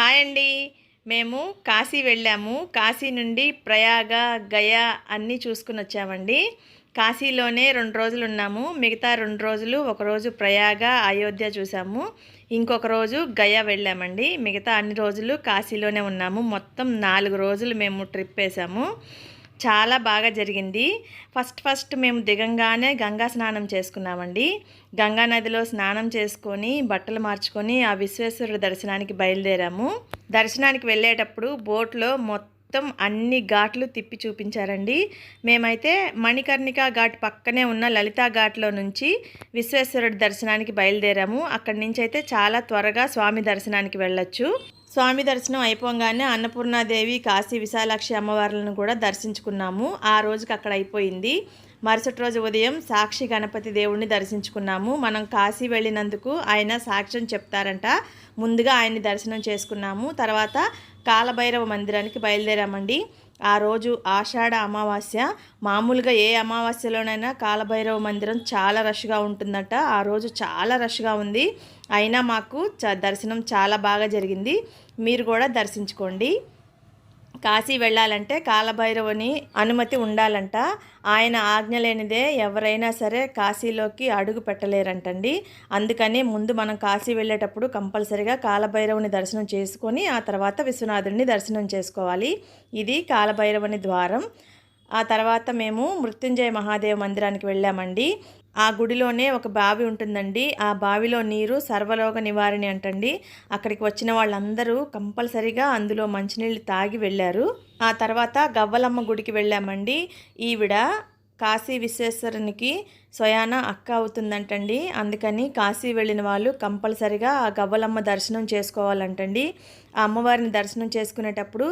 Hi అండి. మేము కాశీ వెళ్ళాము. కాశీ నుండి ప్రయాగ గయా అన్నీ చూసుకుని వచ్చామండి. కాశీలోనే రెండు రోజులు ఉన్నాము. మిగతా రెండు రోజులు ఒకరోజు ప్రయాగ అయోధ్య చూసాము. ఇంకొక రోజు గయా వెళ్ళామండి. మిగతా అన్ని రోజులు కాశీలోనే ఉన్నాము. మొత్తం నాలుగు రోజులు మేము ట్రిప్ వేసాము. చాలా బాగా జరిగింది. ఫస్ట్ ఫస్ట్ మేము దిగంగానే గంగా స్నానం చేసుకున్నామండి. గంగా నదిలో స్నానం చేసుకొని బట్టలు మార్చుకొని ఆ విశ్వేశ్వరుడు దర్శనానికి బయలుదేరాము. దర్శనానికి వెళ్ళేటప్పుడు బోట్లో మొత్తం అన్ని ఘాట్లు తిప్పి చూపించారండి. మేమైతే మణికర్ణిక ఘాట్ పక్కనే ఉన్న లలితా ఘాట్లో నుంచి విశ్వేశ్వరుడి దర్శనానికి బయలుదేరాము. అక్కడి నుంచి అయితే చాలా త్వరగా స్వామి దర్శనానికి వెళ్ళొచ్చు. స్వామి దర్శనం అయిపోగానే అన్నపూర్ణాదేవి కాశీ విశాలాక్షి అమ్మవార్లను కూడా దర్శించుకున్నాము. ఆ రోజుకి అక్కడ అయిపోయింది. మరుసటి రోజు ఉదయం సాక్షి గణపతి దేవుణ్ణి దర్శించుకున్నాము. మనం కాశీ వెళ్ళినందుకు ఆయన సాక్ష్యం చెప్తారంట. ముందుగా ఆయన్ని దర్శనం చేసుకున్నాము. తర్వాత కాలభైరవ మందిరానికి బయలుదేరామండి. ఆ రోజు ఆషాఢ అమావాస్య. మామూలుగా ఏ అమావాస్యలోనైనా కాలభైరవ మందిరం చాలా రష్గా ఉంటుందట. ఆ రోజు చాలా రష్గా ఉంది. అయినా మాకు చ దర్శనం చాలా బాగా జరిగింది. మీరు కూడా దర్శించుకోండి. కాశీ వెళ్ళాలంటే కాలభైరవుని అనుమతి ఉండాలంట. ఆయన ఆజ్ఞ లేనిదే ఎవరైనా సరే కాశీలోకి అడుగు పెట్టలేరంటండి. అందుకని ముందు మనం కాశీ వెళ్ళేటప్పుడు కంపల్సరిగా కాలభైరవుని దర్శనం చేసుకొని ఆ తర్వాత విశ్వనాథుడిని దర్శనం చేసుకోవాలి. ఇది కాలభైరవుని ద్వారం. ఆ తర్వాత మేము మృత్యుంజయ మహాదేవ మందిరానికి వెళ్ళామండి. ఆ గుడిలోనే ఒక బావి ఉంటుందండి. ఆ బావిలో నీరు సర్వలోక నివారణి అంటండి. అక్కడికి వచ్చిన వాళ్ళందరూ కంపల్సరిగా అందులో మంచినీళ్ళు తాగి వెళ్ళారు. ఆ తర్వాత గవ్వలమ్మ గుడికి వెళ్ళామండి. ఈవిడ కాశీ విశ్వేశ్వరునికి స్వయాన అక్క అవుతుందంటండి. అందుకని కాశీ వెళ్ళిన వాళ్ళు కంపల్సరిగా ఆ గవ్వలమ్మ దర్శనం చేసుకోవాలంటండి. ఆ అమ్మవారిని దర్శనం చేసుకునేటప్పుడు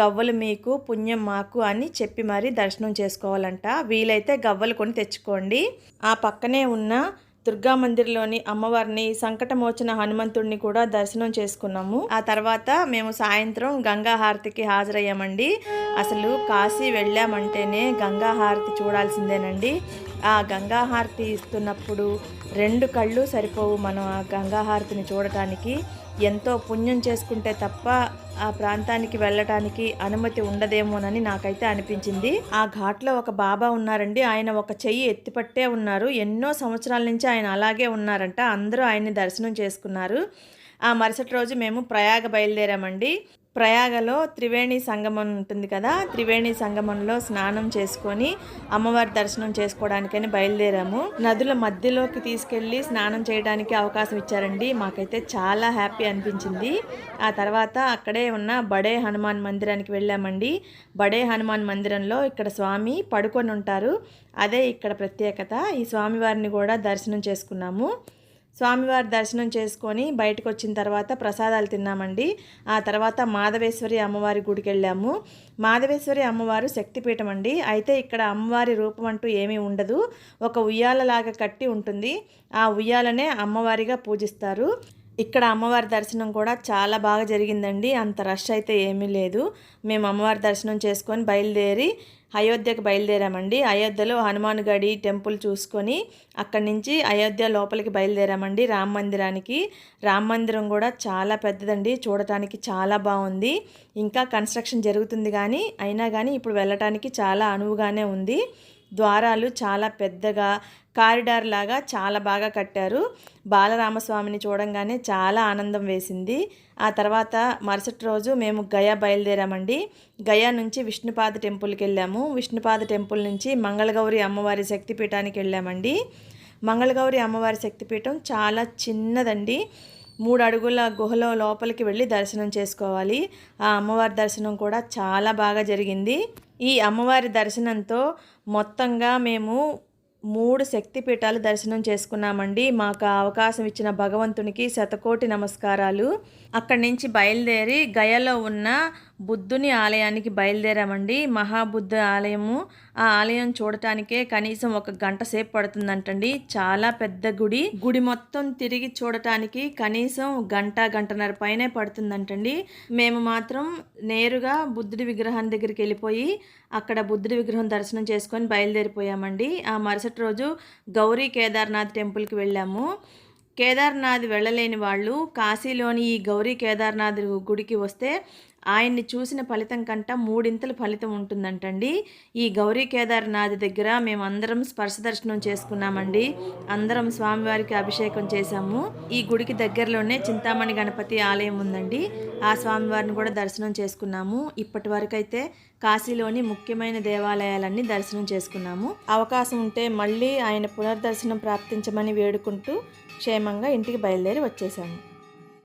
గవ్వలు మీకు పుణ్యం మాకు అని చెప్పి మరీ దర్శనం చేసుకోవాలంట. వీలైతే గవ్వలు కొని తెచ్చుకోండి. ఆ పక్కనే ఉన్న దుర్గా మందిర్లోని అమ్మవారిని సంకటమోచన హనుమంతుడిని కూడా దర్శనం చేసుకున్నాము. ఆ తర్వాత మేము సాయంత్రం గంగా హారతికి హాజరయ్యామండి. అసలు కాశీ వెళ్ళామంటేనే గంగా హారతి చూడాల్సిందేనండి. ఆ గంగా హారతి ఇస్తున్నప్పుడు రెండు కళ్ళు సరిపోవు మనం ఆ గంగా హారతిని చూడటానికి. ఎంతో పుణ్యం చేసుకుంటే తప్ప ఆ ప్రాంతానికి వెళ్ళటానికి అనుమతి ఉండదేమోనని నాకైతే అనిపించింది. ఆ ఘాట్లో ఒక బాబా ఉన్నారండి. ఆయన ఒక చెయ్యి ఎత్తిపట్టే ఉన్నారు. ఎన్నో సంవత్సరాల నుంచి ఆయన అలాగే ఉన్నారంట. అందరూ ఆయన్ని దర్శనం చేసుకున్నారు. ఆ మరుసటి రోజు మేము ప్రయాగ బయలుదేరామండి. ప్రయాగలో త్రివేణి సంగమం ఉంటుంది కదా త్రివేణి సంగమంలో స్నానం చేసుకొని అమ్మవారి దర్శనం చేసుకోవడానికని బయలుదేరాము. నదుల మధ్యలోకి తీసుకెళ్ళి స్నానం చేయడానికి అవకాశం ఇచ్చారండి. మాకైతే చాలా హ్యాపీ అనిపించింది. ఆ తర్వాత అక్కడే ఉన్న బడే హనుమాన్ మందిరానికి వెళ్ళామండి. బడే హనుమాన్ మందిరంలో ఇక్కడ స్వామి పడుకొని ఉంటారు. అదే ఇక్కడ ప్రత్యేకత. ఈ స్వామివారిని కూడా దర్శనం చేసుకున్నాము. స్వామివారి దర్శనం చేసుకొని బయటకు వచ్చిన తర్వాత ప్రసాదాలు తిన్నామండి. ఆ తర్వాత మాధవేశ్వరి అమ్మవారి గుడికి వెళ్ళాము. మాధవేశ్వరి అమ్మవారు శక్తిపీఠం అండి. అయితే ఇక్కడ అమ్మవారి రూపం అంటూ ఏమీ ఉండదు. ఒక ఉయ్యాలలాగా కట్టి ఉంటుంది. ఆ ఉయ్యాలనే అమ్మవారిగా పూజిస్తారు. ఇక్కడ అమ్మవారి దర్శనం కూడా చాలా బాగా జరిగిందండి. అంత రష్ అయితే ఏమీ లేదు. మేము అమ్మవారి దర్శనం చేసుకొని బయలుదేరి అయోధ్యకు బయలుదేరామండి. అయోధ్యలో హనుమాన్ గడి టెంపుల్ చూసుకొని అక్కడి నుంచి అయోధ్య లోపలికి బయలుదేరామండి. రామ మందిరానికి. రామ మందిరం కూడా చాలా పెద్దదండి. చూడటానికి చాలా బాగుంది. ఇంకా కన్స్ట్రక్షన్ జరుగుతుంది కానీ అయినా కానీ ఇప్పుడు వెళ్ళటానికి చాలా అనువుగానే ఉంది. ద్వారాలు చాలా పెద్దగా కారిడార్ లాగా చాలా బాగా కట్టారు. బాలరామస్వామిని చూడంగానే చాలా ఆనందం వేసింది. ఆ తర్వాత మరుసటి రోజు మేము గయా బయలుదేరామండి. గయా నుంచి విష్ణుపాద టెంపుల్కి వెళ్ళాము. విష్ణుపాద టెంపుల్ నుంచి మంగళగౌరి అమ్మవారి శక్తిపీఠానికి వెళ్ళామండి. మంగళగౌరి అమ్మవారి శక్తిపీఠం చాలా చిన్నదండి. మూడు అడుగుల గుహలో లోపలికి వెళ్ళి దర్శనం చేసుకోవాలి. ఆ అమ్మవారి దర్శనం కూడా చాలా బాగా జరిగింది. ఈ అమ్మవారి దర్శనంతో మొత్తంగా మేము మూడు శక్తిపీఠాలు దర్శనం చేసుకున్నామండి. మాకు అవకాశం ఇచ్చిన భగవంతునికి శతకోటి నమస్కారాలు. అక్కడి నుంచి బయలుదేరి గయలో ఉన్న బుద్ధుని ఆలయానికి బయలుదేరామండి. మహాబుద్ధ ఆలయము ఆ ఆలయం చూడటానికే కనీసం ఒక గంట సేపు పడుతుందంటండి. చాలా పెద్ద గుడి. గుడి మొత్తం తిరిగి చూడటానికి కనీసం గంట గంటన్నర పైనే పడుతుందంటండి. మేము మాత్రం నేరుగా బుద్ధుడి విగ్రహం దగ్గరికి వెళ్ళిపోయి అక్కడ బుద్ధుడి విగ్రహం దర్శనం చేసుకొని బయలుదేరిపోయామండి. ఆ మరుసటి రోజు గౌరీ కేదార్నాథ్ టెంపుల్కి వెళ్ళాము. కేదార్నాథ్ వెళ్ళలేని వాళ్ళు కాశీలోని ఈ గౌరీ కేదార్నాథ్ గుడికి వస్తే ఆయన్ని చూసిన ఫలితం కంట మూడింతల ఫలితం ఉంటుందంటండి. ఈ గౌరీ కేదార్నాథ్ దగ్గర మేము అందరం స్పర్శ దర్శనం చేసుకున్నామండి. అందరం స్వామివారికి అభిషేకం చేశాము. ఈ గుడికి దగ్గరలోనే చింతామణి గణపతి ఆలయం ఉందండి. ఆ స్వామివారిని కూడా దర్శనం చేసుకున్నాము. ఇప్పటి వరకైతే కాశీలోని ముఖ్యమైన దేవాలయాలన్నీ దర్శనం చేసుకున్నాము. అవకాశం ఉంటే మళ్ళీ ఆయన పునర్దర్శనం ప్రాప్తించమని వేడుకుంటూ క్షేమంగా ఇంటికి బయలుదేరి వచ్చేసాము.